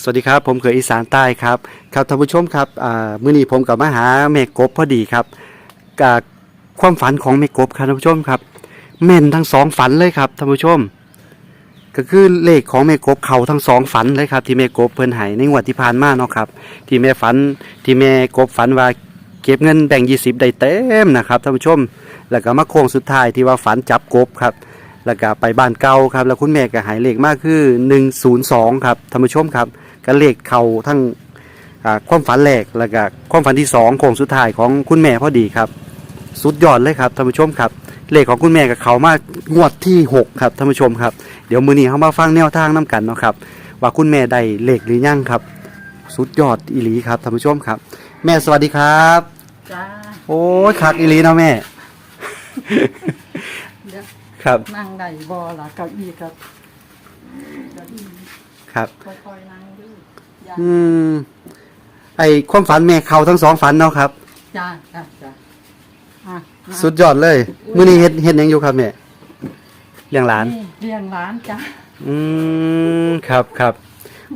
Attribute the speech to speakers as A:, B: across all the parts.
A: สวัสดีครับ ผมเขยอีสานใต้ครับ ครับท่านผู้ชมครับมื้อนี้ผมกับมาหาแม่กบพอดีครับกับความฝันของแม่กบครับท่านผู้ชมครับแม่นทั้งสองฝันเลยครับท่านผู้ชม ก็คือเลขของแม่กบเขาทั้งสองฝันเลยครับ ที่แม่กบเพิ่นให้ในงวดที่ผ่านมาเนาะครับ ที่แม่ฝันที่แม่กบฝันว่าเก็บเงินแบ่ง20ได้เต็มนะครับท่านผู้ชม แล้วก็มาโค้งสุดท้ายที่ว่าฝันจับกบครับแล้วก็ไปบ้านเก่าครับ แล้วคุณแม่ก็หายเลขมากคือ 102 ครับท่านผู้ชมครับ ก็เลขเขาทั้งอ่าความฝันแรกแล้วก็ความฝันที่สองโค้งสุดท้ายของคุณแม่พอดีครับ สุดยอดเลยครับท่านผู้ชมครับ เลขของคุณแม่กับเขามากงวดที่ 6 ครับท่านผู้ชมครับ เดี๋ยวมือนี้เขามาฟังแนวทางน้กันเนาะครับ ว่าคุณแม่ได้เลขหรือยังครับ สุดยอดอีหลีครับท่านผู้ชมครับ แม่สวัสดีครับ
B: จ้า
A: โอ้ยคักอีหลีเนาะแม่
B: เดี๋ยว
A: ครับ
B: นั่งได้บ่ล่ะเก้าอี้กับเก้าอี้
A: ครับ
B: ค่อยๆนั่งดู จ้า
A: อืม ไอความฝันแม่เขาทั้งสองฝันเนาะครับ
B: จ้าจ้าจ้าอะมา
A: สุดยอดเลยมื้อนี้เฮ็ดเฮ็ดหยังอยู่ครับแม่เลี้ยงหลาน
B: นี่เลี้ยงหลานจ้า
A: อืมครับครับ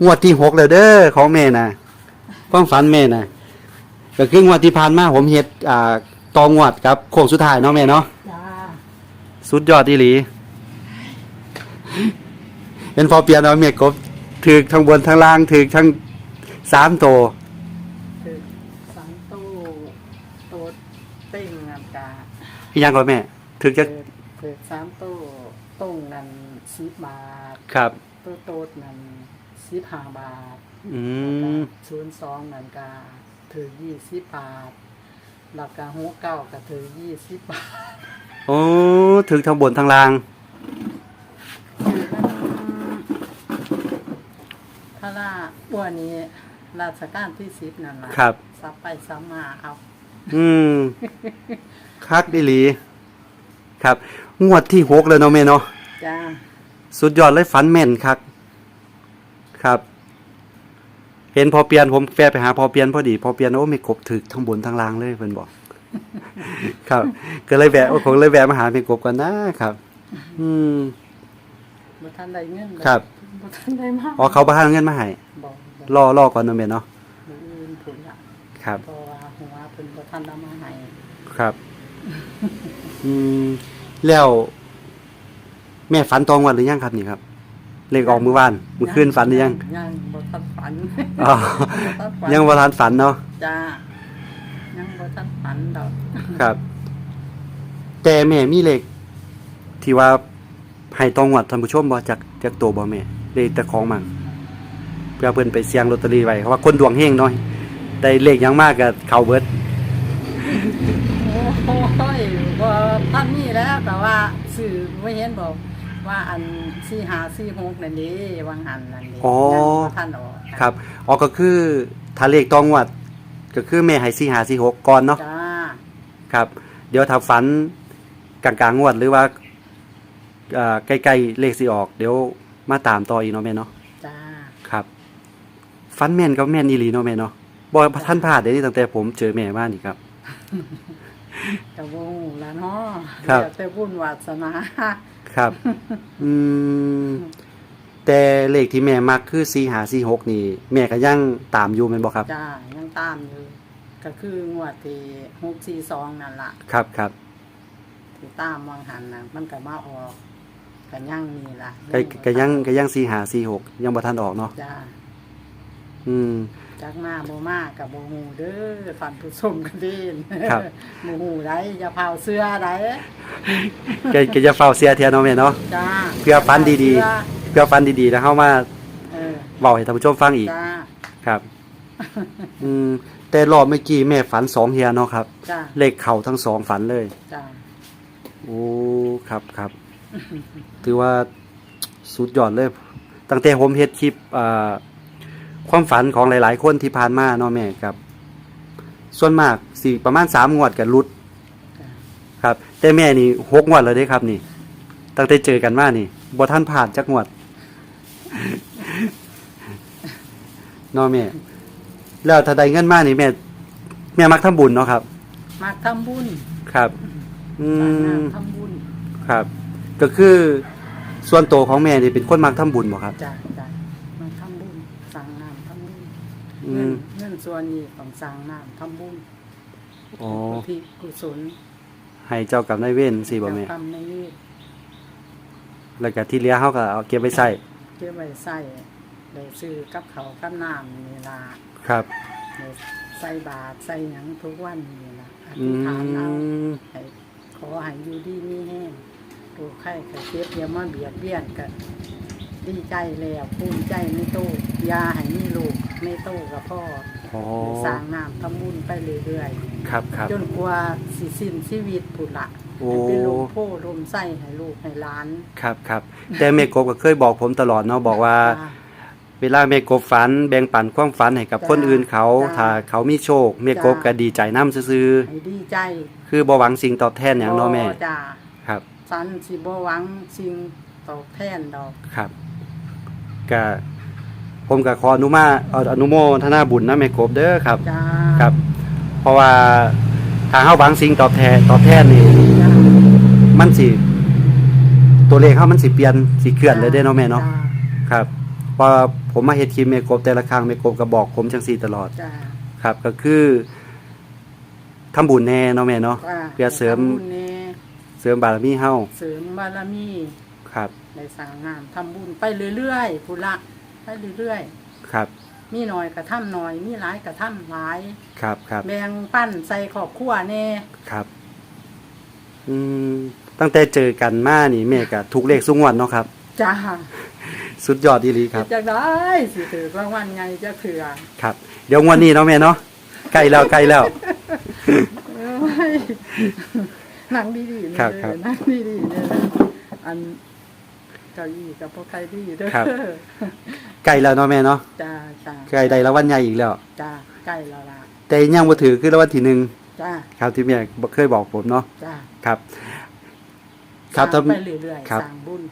A: งวดที่หกแล้วเด้อของแม่นะความฝันแม่นะก็คืองวดที่ผ่านมาผมเฮ็ดอ่าตองวดครับโค้งสุดท้ายเนาะแม่เนาะ
B: จ้า
A: สุดยอดอีหลีเป็นพอเปลี่ยนเอาเมียกบถือทั้งบนทั้งล่างถือทั้ง สามโตว
B: คือสังตู้โต๊ดเต้งนั่นจ้า
A: อีกอย่างก่อนแม่ถือจะ
B: คือคือสามตู้ต้งนั่นสิบบาท
A: ครับ
B: ตู้โต๊ดนั่นสิบห้าบาท
A: อืม
B: ศูนย์สองนั่นก็ถือยี่สิบบาทแล้วก็หัวเก้าก็ถือยี่สิบบาท
A: โอ้ถือทั้งบนทั้งล่าง
B: ถ้าล่าอ้วนนี้ ราชการที่สิบนั่นแหละ
A: ครับ
B: ซับไปซับมาเอา
A: อืมคักอีหลี ครับ งวดที่หกเลยเนาะแม่เนาะ
B: จ้า
A: สุดยอดเลยฝันแม่นครับครับ เห็นพอเปลี่ยนผมแฟไปหาพอเปลี่ยนพอดี พอเปลี่ยนโอ้ไม่กบถึกทั้งบนทั้งล่างเลยเพิ่นบอก ครับ ก็เลยแวะผมเลยแวะมาหาไม่กบกันนะครับ อืม
B: บุท่านได้เงิน
A: ครับ
B: บุท่านได้มาก
A: อ๋อเขาบ่หาเงินมาให้
B: บอก บอก
A: รอรอก่อนเนาะแม่เนาะ
B: มืออื่นผลละ
A: ครับ
B: เพราะว่าหัวเพิ่นบุท่านเอามาให้
A: ครับ อืมแล้ว แม่ฝันตองวันหรือยังครับนี่ครับ เลขออกมื้อวานมื้อคืนฝันหรือยัง
B: ยังบุท่านฝัน
A: อ๋อ
B: บ่ทันฝัน
A: ยังบ่ทันฝันเนาะ
B: จ้ายังบุท่านฝันดอก
A: ครับ แต่แม่มีเลขที่ว่าให้ตองวัดท่านผู้ชมบ่จากจากตัวบ่แม่เลขแต่ของมัน เพื่อเพิ่นไปเสี่ยงลอตเตอรี่ไว้เพราะว่าคนดวงเฮงเนาะได้เลขหยังมากก็เข้าเบิด
B: โอ้ยบ่ท่านมีแล้วแต่ว่าสื่อไม่เห็นบอกว่าอันสี่หาสี่หกนั่นนี่วางหันนั่นนี่
A: อ๋อ
B: ยังบ่ท่านออก
A: ครับอ๋อก็คือถ้าเลขตองวัด ก็คือแม่ให้4 5 4 6ก่อนเนาะ
B: จ้า
A: ครับ เดี๋ยวถ้าฝันกลางๆงวดหรือว่าเอ่อใกล้ๆเลขสิออก เดี๋ยวมาตามต่ออีกเนาะแม่เนาะ
B: จ้า
A: ครับ ฟันแม่นก็แม่นอีหลีเนาะแม่เนาะบ่ท่านพลาดเด้นี่ตั้งแต่ผมเจอแม่มานี่ครับ
B: กะบ่ฮู้ล่ะเนาะ
A: ครับ
B: แล้วแต่บุญวาสนา
A: ครับ อืม แต่เลขที่แม่มักคือ4 5 4 6นี่ แม่ก็ยังตามอยู่แม่นบ่ครับ
B: จ้า ยังตามอยู่ ก็คืองวดที่หกสี่สองนั่นล่ะ
A: ครับครับ
B: ที่ตามวางหันน่ะมันก็มาออกก็ยังมีล่ะ
A: ก็ก็ยังก็ยัง4 5 4 6ยังบ่ทันออกเนาะ
B: จ้า
A: อืม
B: จักมาบ่มากับบ่ฮู้เด้อฟันผู้ชมกันดีน
A: ครับ
B: บ่ฮู้ได้อย่าเผาเสื้อได้
A: ก็ก็จะเฝ้าเสียเทียเนาะแม่เนาะ
B: จ้า
A: เพื่อฟันดีๆ
B: เสื้อ
A: เพื่อฟันดีๆ แล้วเฮามา
B: เออ
A: เว้าให้ท่านผู้ชมฟังอีก
B: จ้า
A: ครับ อืม แต่รอบเมื่อกี้แม่ฝันสองเฮียเนาะครับ
B: จ้า
A: เลขเข้าทั้งสองฝันเลย
B: จ้า
A: โอ้ ครับครับ ถือว่าสุดยอดเลย ตั้งแต่ผมเฮ็ดคลิปอ่า ความฝันของหลาย ๆ คนที่ผ่านมาเนาะแม่ครับ ส่วนมากสี่ประมาณสามงวดกับรุด
B: จ้า
A: ครับ แต่แม่นี่หกงวดเลยเด้ครับ นี่ ตั้งแต่เจอกันมานี่บ่ท่านผ่านจักงวดเนาะแม่ แล้วถ้าได้เงินมานี่แม่ แม่มักทำบุญเนาะครับ
B: มาทำบุญ
A: ครับ อื
B: สร้าง
A: ม
B: น้ำทำบุญ
A: ครับ ก็คือส่วนตัวของแม่นี่เป็นคนมักทำบุญบ่ครับ
B: จ้าจ้ามาทำบุญ สร้างน้ำทำบุญ
A: อื
B: เงิน
A: ม
B: เงินส่วนนี้ของสร้างน้ำทำบุญ
A: อ๋อ
B: อุที่กุศล
A: ให้เจ้ากรรมนายเวรสิบ่แม่
B: ทำในนี้
A: แล้วก็ที่เหลือเฮาก็เอาเก็บไว้ใช้
B: เก็บไว้ใส่ได้ซื้อกับเขาวกับน้ำนี่ล่ะ
A: ครับ
B: ได้ใส่บาตรใส่หยังทุกวันนี่ล่ะอ
A: อื
B: ธิษฐานเอา
A: ม
B: ให้ขอให้อยู่ดีมีแห้งดูไข้ไข้เจ็บอย่ามาเบียดเบียนกันดีใจแล้วภูมิใจในตู้อยาให้มีลูก ในตู้กับพ่อ
A: อ๋อ
B: สร้างน้ำทำบุญไปเรื่อย
A: ครับครับ
B: ๆจนกว่าสิสิ้นชีวิตผุดละ
A: โอ้
B: ให้เป็นลูกโพ่ลมไส้ให้ลูกให้หล้าน
A: ครับครับแต่แม่กบก็เคยบอกผมตลอดเนาะบอกว่า
B: จ้า
A: เวลาแม่กบฝัน แบ่งปันความฝันให้กับ
B: จ้า
A: คนอื่นเขา
B: จ้า
A: ถ้าเขามีโชคแม่กบ
B: จ้า
A: ก็ดีใจนำซื่อ
B: ให้ดีใจ
A: ๆคือบ่หวังสิ่งตอบแทนหยังเนาะแม่
B: จ้า
A: ครับ
B: สันสิบ่หวังสิ่งตอบแทนดอก
A: ครับก็ ผมก็ขออนุมาเอาอนุโมทนาบุญนะแม่กบเด้อครับ
B: จ้า
A: ครับ เพราะว่าถ้าเฮาหวังสิ่งตอบแทนตอบแทนนี่
B: จ้า
A: มันสิตัวเลขเฮามันสิเปลี่ยนสิเคลื่อนเลยเด้เนาะแม่เนาะ
B: จ้
A: ครับเพอผมมาเฮ็ดคลิปแม่กบแต่ละครั้งแม่กบก็บอกผมจังซี่ตลอด
B: จ้า
A: ครับ ก็คือทำบุญแน่เนาะแม่เนาะ
B: จ้า
A: เพื่อเสริม
B: ทำบุญแน่
A: เสริมบารมีเฮา
B: เสริมบารมี
A: ครับ
B: ในสร้างงานทำบุญไปเรื่อยๆผู้ละ ไปเรื่อย
A: ครับ
B: ๆ มีหน่อยกระทำหน่อย มีหลายกระทำหลาย
A: ครับครับ
B: แบ่งปั้นใส่ขอบครัวแน่
A: ครับ อืมตั้งแต่เจอกันมานี่แม่ก็ถูกเลขสุงวันเนาะครับ
B: จ้า
A: สุดยอดอีหลีครับ
B: จะได้สิถือรางวัลไงจะเถื่อ
A: ครับ เดี๋ยวงวันนี้เนาะแม่เนาะใกล้แล้วใกล้แล้ว
B: เอ้ยนั่งดีๆ
A: ครั
B: เนี่
A: บครับ
B: ยนั่งดีๆเนี่ยอัน เก้าอี้กับพวกใครดีเด้อ
A: ครับใกล้แล้วเนาะแม่เนาะ
B: จ้าจ้า
A: ใกล้ได้รางวัลใหญ่อีกแล้ว
B: จ้าใกล้แล้วล่ะ
A: แต่ยังบ่ถือคือรางวัลที่หนึ่ง
B: จ้า
A: ครับที่แม่เคยบอกผมเนาะ
B: จ้า
A: ครับ ครับ
B: สร้าง
A: ท่าน
B: ไปเรื่อยๆ
A: ครับ
B: สร้างบุญ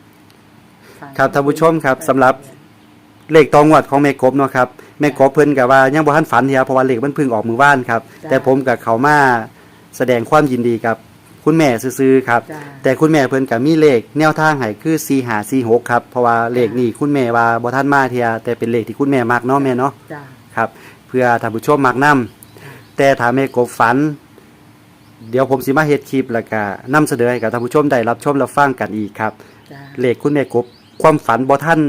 B: สาง
A: ครับท่านผู้ชมครับ
B: ไป
A: สำหรับ เลขตองวดของแม่กบเนาะครับแม่กบเพิ่นก็ว่ายังบ่ทันฝันเฮียเพราะว่าเลขมันเพิ่งออกมือว่านครับ แต่ผมกับเขามาแสดงความยินดีกับ คุณแม่ซื่อๆครับ
B: จ้า
A: แต่คุณแม่เพิ่นก็มีเลขแนวทางให้คือ4546ครับเพราะว่าเลขนี้คุณแม่ว่าบ่ทันมาเทียแต่เป็นเลขที่คุณแม่มักเนาะแม่เนาะ
B: จ้า
A: ครับเพื่อท่านผู้ชมมักนํแต่ถ้าแม่กบฝัน เดี๋ยวผมสิมาเฮ็ดคลิปแล้วก็นำเสนอให้กับท่านผู้ชมได้รับชมรับฟังกันอีกครับ
B: จ้า
A: เลขคุณแม่กบความฝันบ่ท่าน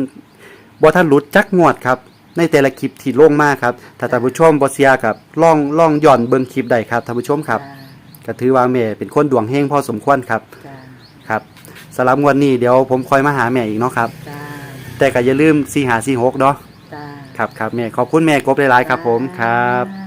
A: บ่ท่านหลุดจักงวดครับ ในแต่ละคลิปที่ลงมาครับถ้าท่านผู้ชมบ่เสียครับลองลองย้อนเบิ่งคลิปได้ครับท่านผู้ชมครับ
B: จ้า
A: ก็ถือว่าแม่เป็นคนดวงเฮงพอสมควรครับ
B: จ้า
A: ครับสำหรับงวดนี้เดี๋ยวผมคอยมาหาแม่อีกเนาะครับ
B: จ้า
A: แต่ก็อย่าลืม4546เนาะ
B: จ้า
A: ครับครับแม่ขอบคุณแม่กบหลายๆครับผมครับ
B: จ้า